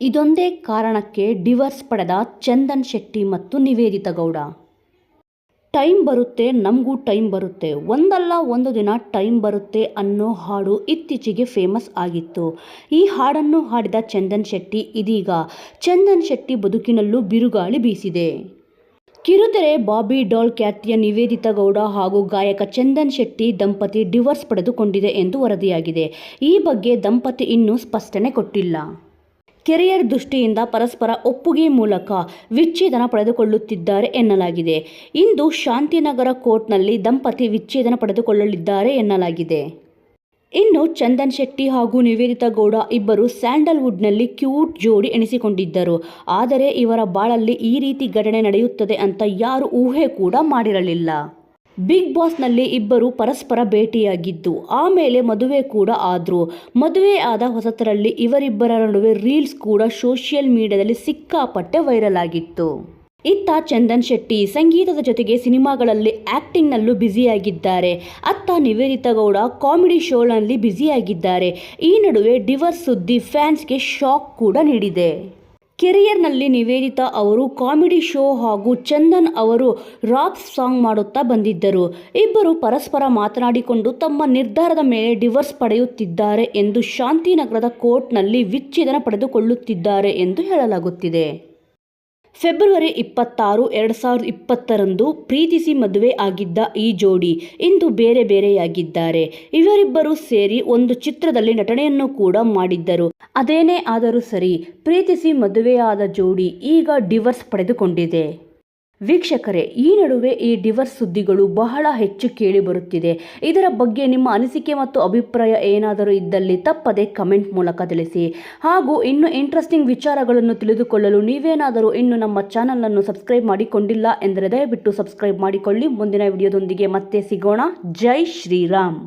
ಇದೊಂದೇ ಕಾರಣಕ್ಕೆ ಡಿವರ್ಸ್ ಪಡೆದ ಚಂದನ್ ಶೆಟ್ಟಿ ಮತ್ತು ನಿವೇದಿತ ಗೌಡ. ಟೈಮ್ ಬರುತ್ತೆ, ನಮಗೂ ಟೈಮ್ ಬರುತ್ತೆ. ಒಂದಲ್ಲ ಒಂದು ದಿನ ಟೈಮ್ ಬರುತ್ತೆ ಅನ್ನೋ ಹಾಡು ಇತ್ತೀಚೆಗೆ ಫೇಮಸ್ ಆಗಿತ್ತು. ಈ ಹಾಡನ್ನು ಹಾಡಿದ ಚಂದನ್ ಶೆಟ್ಟಿ ಇದೀಗ. ಚಂದನ್ ಶೆಟ್ಟಿ ಬದುಕಿನಲ್ಲೂ ಬಿರುಗಾಳಿ ಬೀಸಿದೆ. ಕಿರುತೆರೆ ಬಾಬಿ ಡಾಲ್ ಖ್ಯಾತಿಯ ನಿವೇದಿತ ಗೌಡ ಹಾಗೂ ಗಾಯಕ ಚಂದನ್ ಶೆಟ್ಟಿ ದಂಪತಿ ಡಿವೋರ್ಸ್ ಪಡೆದುಕೊಂಡಿದೆ ಎಂದು ವರದಿಯಾಗಿದೆ. ಈ ಬಗ್ಗೆ ದಂಪತಿ ಇನ್ನೂ ಸ್ಪಷ್ಟನೆ ಕೊಟ್ಟಿಲ್ಲ. ಕೆರಿಯರ್ ದೃಷ್ಟಿಯಿಂದ ಪರಸ್ಪರ ಒಪ್ಪುಗೆ ಮೂಲಕ ವಿಚ್ಛೇದನ ಪಡೆದುಕೊಳ್ಳುತ್ತಿದ್ದಾರೆ ಎನ್ನಲಾಗಿದೆ. ಇಂದು ಶಾಂತಿನಗರ ಕೋರ್ಟ್ನಲ್ಲಿ ದಂಪತಿ ವಿಚ್ಛೇದನ ಪಡೆದುಕೊಳ್ಳಲಿದ್ದಾರೆ ಎನ್ನಲಾಗಿದೆ. ಇನ್ನು ಚಂದನ್ ಶೆಟ್ಟಿ ಹಾಗೂ ನಿವೇದಿತಾ ಗೌಡ ಇಬ್ಬರು ಸ್ಯಾಂಡಲ್ವುಡ್ನಲ್ಲಿ ಕ್ಯೂಟ್ ಜೋಡಿ ಎನಿಸಿಕೊಂಡಿದ್ದರು. ಆದರೆ ಇವರ ಬಾಳಲ್ಲಿ ಈ ರೀತಿ ಘಟನೆ ನಡೆಯುತ್ತದೆ ಅಂತ ಯಾರು ಊಹೆ ಕೂಡ ಮಾಡಿರಲಿಲ್ಲ. ಬಿಗ್ ಬಾಸ್ನಲ್ಲಿ ಇಬ್ಬರು ಪರಸ್ಪರ ಭೇಟಿಯಾಗಿದ್ದು ಆಮೇಲೆ ಮದುವೆ ಕೂಡ ಆದ್ರು. ಮದುವೆ ಆದ ಹೊಸತರಲ್ಲಿ ಇವರಿಬ್ಬರ ನಡುವೆ ರೀಲ್ಸ್ ಕೂಡ ಸೋಷಿಯಲ್ ಮೀಡಿಯಾದಲ್ಲಿ ಸಿಕ್ಕಾಪಟ್ಟೆ ವೈರಲ್ ಆಗಿತ್ತು. ಇತ್ತ ಚಂದನ್ ಶೆಟ್ಟಿ ಸಂಗೀತದ ಜೊತೆಗೆ ಸಿನಿಮಾಗಳಲ್ಲಿ ಆ್ಯಕ್ಟಿಂಗ್ನಲ್ಲೂ ಬ್ಯುಸಿಯಾಗಿದ್ದಾರೆ. ಅತ್ತ ನಿವೇದಿತಾ ಗೌಡ ಕಾಮಿಡಿ ಶೋನಲ್ಲಿ ಬ್ಯುಸಿಯಾಗಿದ್ದಾರೆ. ಈ ನಡುವೆ ಡಿವರ್ಸ್ ಸುದ್ದಿ ಫ್ಯಾನ್ಸ್ಗೆ ಶಾಕ್ ಕೂಡ ನೀಡಿದೆ. ಕೆರಿಯರ್ನಲ್ಲಿ ನಿವೇದಿತಾ ಅವರು ಕಾಮಿಡಿ ಶೋ ಹಾಗೂ ಚಂದನ್ ಅವರು ರಾಪ್ ಸಾಂಗ್ ಮಾಡುತ್ತಾ ಬಂದಿದ್ದರು. ಇಬ್ಬರು ಪರಸ್ಪರ ಮಾತನಾಡಿಕೊಂಡು ತಮ್ಮ ನಿರ್ಧಾರದ ಮೇಲೆ ಡಿವೋರ್ಸ್ ಪಡೆಯುತ್ತಿದ್ದಾರೆ ಎಂದು ಶಾಂತಿನಗರದ ಕೋರ್ಟ್ನಲ್ಲಿ ವಿಚ್ಛೇದನ ಪಡೆದುಕೊಳ್ಳುತ್ತಿದ್ದಾರೆ ಎಂದು ಹೇಳಲಾಗುತ್ತಿದೆ. ಫೆಬ್ರವರಿ ಇಪ್ಪತ್ತಾರು, ಎರಡು ಸಾವಿರದ ಇಪ್ಪತ್ತರಂದು ಪ್ರೀತಿಸಿ ಮದುವೆ ಆಗಿದ್ದ ಈ ಜೋಡಿ ಇಂದು ಬೇರೆ ಬೇರೆಯಾಗಿದ್ದಾರೆ. ಇವರಿಬ್ಬರು ಸೇರಿ ಒಂದು ಚಿತ್ರದಲ್ಲಿ ನಟನೆಯನ್ನು ಕೂಡ ಮಾಡಿದ್ದರು. ಅದೇನೇ ಆದರೂ ಸರಿ ಪ್ರೀತಿಸಿ ಮದುವೆಯಾದ ಜೋಡಿ ಈಗ ಡಿವರ್ಸ್ ಪಡೆದುಕೊಂಡಿದೆ. ವೀಕ್ಷಕರೇ, ಈ ನಡುವೆ ಈ ಡಿವರ್ಸ್ ಸುದ್ದಿಗಳು ಬಹಳ ಹೆಚ್ಚು ಕೇಳಿ ಬರುತ್ತಿದೆ. ಇದರ ಬಗ್ಗೆ ನಿಮ್ಮ ಅನಿಸಿಕೆ ಮತ್ತು ಅಭಿಪ್ರಾಯ ಏನಾದರೂ ಇದ್ದಲ್ಲಿ ತಪ್ಪದೆ ಕಮೆಂಟ್ ಮೂಲಕ ತಿಳಿಸಿ. ಹಾಗೂ ಇನ್ನು ಇಂಟ್ರೆಸ್ಟಿಂಗ್ ವಿಚಾರಗಳನ್ನು ತಿಳಿದುಕೊಳ್ಳಲು ನೀವೇನಾದರೂ ಇನ್ನು ನಮ್ಮ ಚಾನಲನ್ನು ಸಬ್ಸ್ಕ್ರೈಬ್ ಮಾಡಿಕೊಂಡಿಲ್ಲ ಎಂದರೆ ದಯವಿಟ್ಟು ಸಬ್ಸ್ಕ್ರೈಬ್ ಮಾಡಿಕೊಳ್ಳಿ. ಮುಂದಿನ ವಿಡಿಯೋದೊಂದಿಗೆ ಮತ್ತೆ ಸಿಗೋಣ. ಜೈ ಶ್ರೀರಾಮ್.